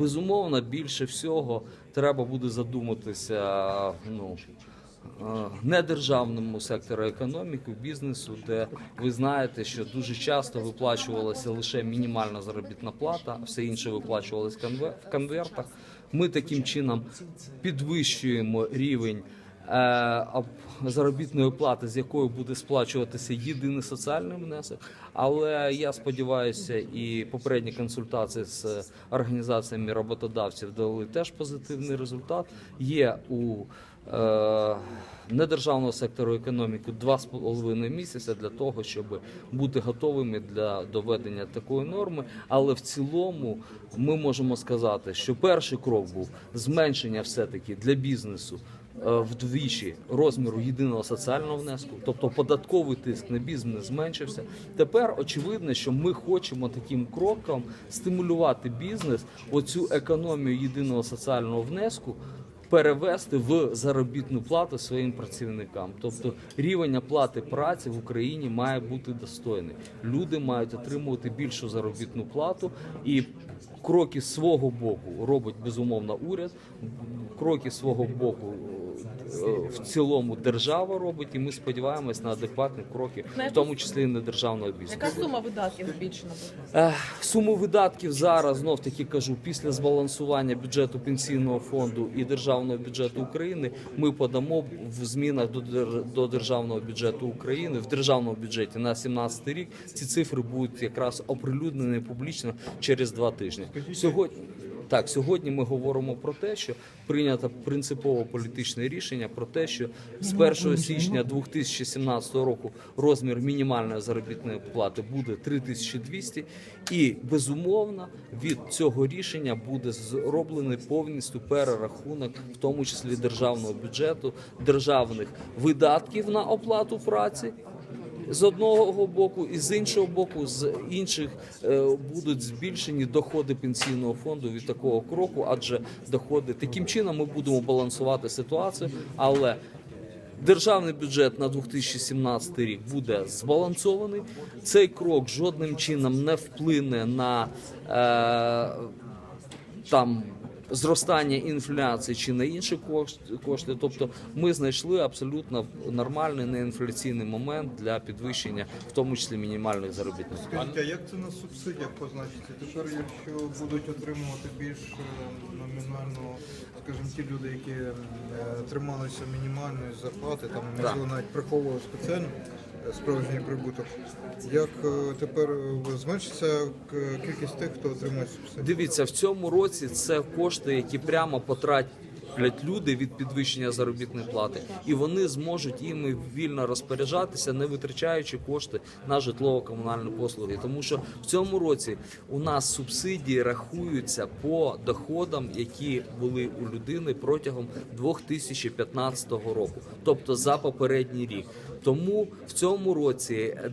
безумовно більше всього треба буде задуматися. Ну е, недержавному сектору економіки, бізнесу, де ви знаєте, що дуже часто виплачувалася лише мінімальна заробітна плата, все інше виплачувалось в конвертах. Ми таким чином підвищуємо рівень заробітної плати, з якою буде сплачуватися єдиний соціальний внесок. Але я сподіваюся, і попередні консультації з організаціями роботодавців дали теж позитивний результат. Є у е, недержавного сектору економіки два з половиною місяця для того, щоб бути готовими для доведення такої норми. Але в цілому ми можемо сказати, що перший крок був зменшення все таки для бізнесу. Е, Вдвічі розміру єдиного соціального внеску, тобто податковий тиск на бізнес зменшився. Тепер очевидно, що ми хочемо таким кроком стимулювати бізнес, оцю економію єдиного соціального внеску перевести в заробітну плату своїм працівникам. Тобто рівень оплати праці в Україні має бути достойний. Люди мають отримувати більшу заробітну плату і. Кроки свого боку робить безумовно уряд. Кроки свого боку в цілому держава робить, і ми сподіваємось на адекватні кроки, в тому числі і недержавного бізнесу. Яка сума видатків збільшена? Е, Суму видатків зараз знов таки кажу, після збалансування бюджету пенсійного фонду і державного бюджету України ми подамо в змінах до дер- до державного бюджету України в державному бюджеті на 17 рік. Ці цифри будуть якраз оприлюднені публічно через два тижні. Сьогодні. Так, сьогодні ми говоримо про те, що прийнято принципове політичне рішення про те, що з 1 січня 2017 року розмір мінімальної заробітної плати буде 3200 і безумовно від цього рішення буде зроблений повністю перерахунок, в тому числі державного бюджету, державних видатків на оплату праці з одного боку, і з іншого боку, з інших е, будуть збільшені доходи пенсійного фонду від такого кроку, адже доходи таким чином ми будемо балансувати ситуацію, але. Державний бюджет на 2017 рік буде збалансований. Цей крок жодним чином не вплине на е, там зростання інфляції чи на інші кошти-. Тобто ми знайшли абсолютно нормальний неінфляційний момент для підвищення, в тому числі мінімальних заробітних. Скажіть, а як це на субсидіях позначиться? Тепер, якщо будуть отримувати більш е, скажем, скажімо, ті люди, які е, трималися мінімальної зарплати, там можливо навіть приховували спеціально е, справжній прибуток, як е, тепер е, зменшиться к- кількість тих, хто отримує субсидії? Дивіться, в цьому році це кошти, які прямо потратять люди від підвищення заробітної плати, і вони зможуть іми вільно розпоряджатися, не витрачаючи кошти на житлово-комунальні послуги. Тому що в цьому році у нас субсидії рахуються по доходам, які були у людини протягом 2015 року, тобто за попередній рік. Тому в цьому році е,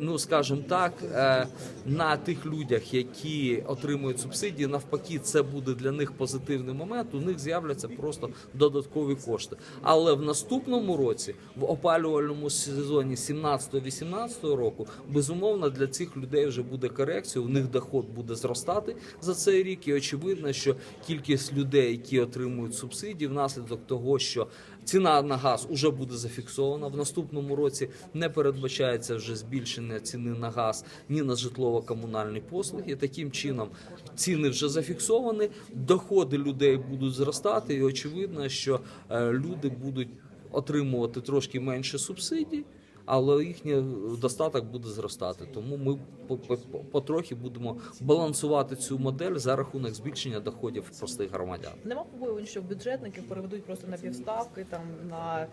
ну скажімо так, е, на тих людях, які отримують субсидії, навпаки, це буде для них позитивний момент. У них з'являться просто додаткові кошти. Але в наступному році, в опалювальному сезоні 17-18 року, безумовно для цих людей вже буде корекція. У них доход буде зростати за цей рік. І очевидно, що кількість людей, які отримують субсидії, внаслідок того, що Ціна на газ вже буде зафіксована. В наступному році не передбачається вже збільшення ціни на газ ні на житлово-комунальні послуги. Таким чином ціни вже зафіксовані, доходи людей будуть зростати, і очевидно, що е, люди будуть отримувати трошки менше субсидій. Але їхній достаток буде зростати, тому ми по- по- по- потрохи будемо балансувати цю модель за рахунок збільшення доходів простих громадян. Нема побоювань, що бюджетників переведуть просто на півставки, там на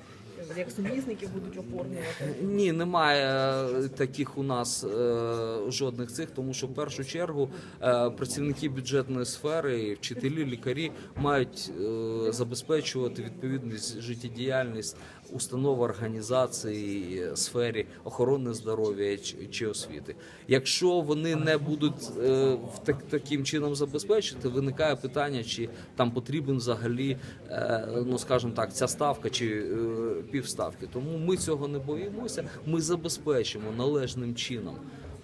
як сумісників будуть оформлювати. Ні, немає е, таких у нас е, жодних цих, тому що в першу чергу е, працівники бюджетної сфери, вчителі, лікарі мають е, забезпечувати відповідність життєдіяльність установ організації сфері охорони здоров'я чи, освіти. Якщо вони не будуть е, в так, таким чином забезпечити, виникає питання, чи там потрібен взагалі, е, ну скажімо так, ця ставка чи е, півставки. Тому ми цього не боїмося. Ми забезпечимо належним чином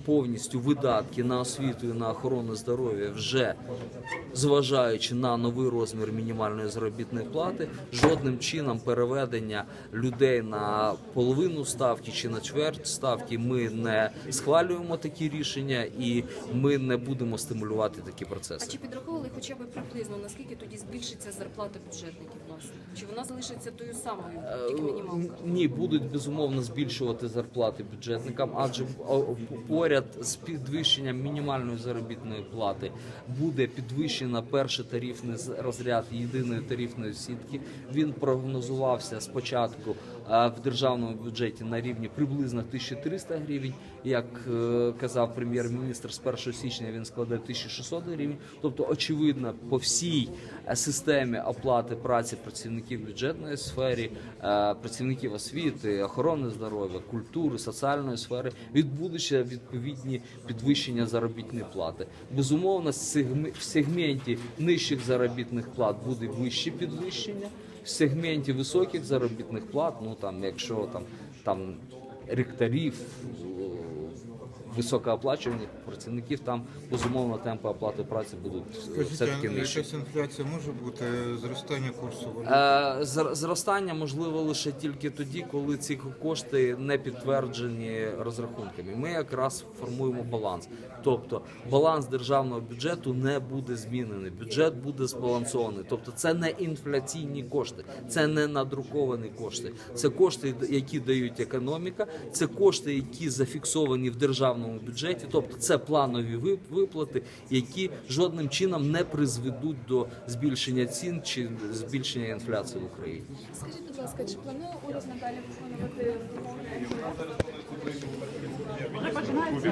повністю видатки на освіту і на охорону здоров'я вже зважаючи на новий розмір мінімальної заробітної плати, жодним чином переведення людей на половину ставки чи на чверть ставки ми не схвалюємо такі рішення і ми не будемо стимулювати такі процеси. А чи підраховували хоча б приблизно наскільки тоді збільшиться зарплата бюджетників власне? Чи вона залишиться тою самою, тільки мінімалка? Ні, будуть безумовно збільшувати зарплати бюджетникам, адже о, поряд з підвищенням мінімальної заробітної плати буде підвищена перший тарифний розряд єдиної тарифної сітки. Він прогнозувався спочатку в державному бюджеті на рівні приблизно 1300 гривень. Як е, казав прем'єр-міністр, з 1 січня він складе 1600 гривень. Тобто, очевидно, по всій е, системі оплати праці працівників бюджетної сфері, е, працівників освіти, охорони здоров'я, культури, соціальної сфери відбудуться відповідні підвищення заробітної плати. Безумовно, в сегменті нижчих заробітних плат буде вище підвищення. В сегменті високих заробітних плат, ну там, якщо там там ректорів, високооплачуваних працівників, там безумовно темпи оплати праці будуть все таки нижчі. якась інфляція може бути зростання курсу валют? Е, Зростання можливо лише тільки тоді, коли ці кошти не підтверджені розрахунками. Ми якраз формуємо баланс. Тобто баланс державного бюджету не буде змінений. Бюджет буде збалансований. Тобто, це не інфляційні кошти, це не надруковані кошти. Це кошти, які дають економіка, це кошти, які зафіксовані в державному бюджеті. Тобто, це планові виплати, які жодним чином не призведуть до збільшення цін чи збільшення інфляції в Україні. Скажіть, будь ласка, чи планує уряд надалі виконувати вимоги